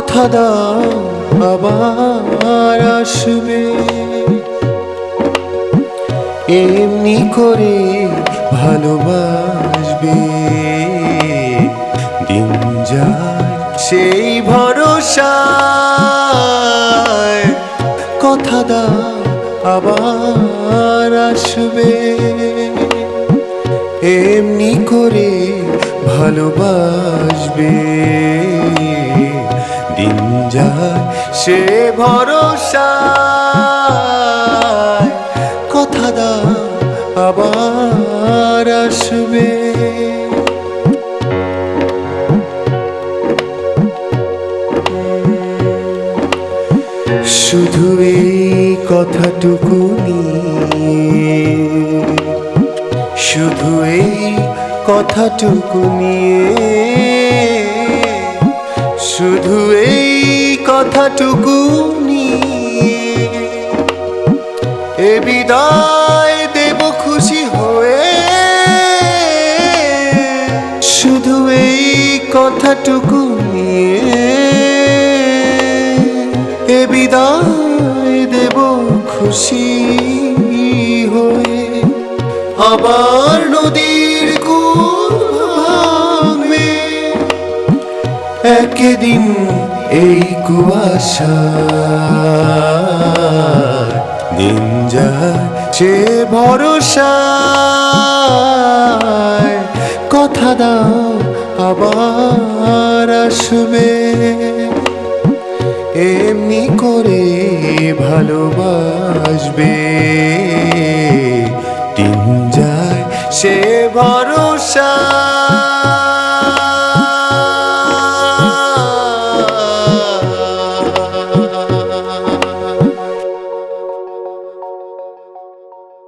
কথা দাও, আবার আসবে। এমনি করে ভালোবাসবে। দিন যায় সেই ভরসা কথা দাও, আবার আসবে। এমনি করে ভালোবাসবে। সে ভরসা। কথা দা আবার আসবে। শুধু এই কথাটুকু শুধু এই কথাটুকু নিয়ে, শুধু এই কথাটুকু নিয়ে। এ বিদায় দেব খুশি হয়ে। শুধু এই কথাটুকু নিয়ে। এ বিদায় দেব খুশি হয়ে। আবার নদীর একদিন এই কুয়াশা দিন সে ভরসা কথা দাও আবার আসবে। এমনি করে ভালোবাসবে। দিন যায় সে ভরসা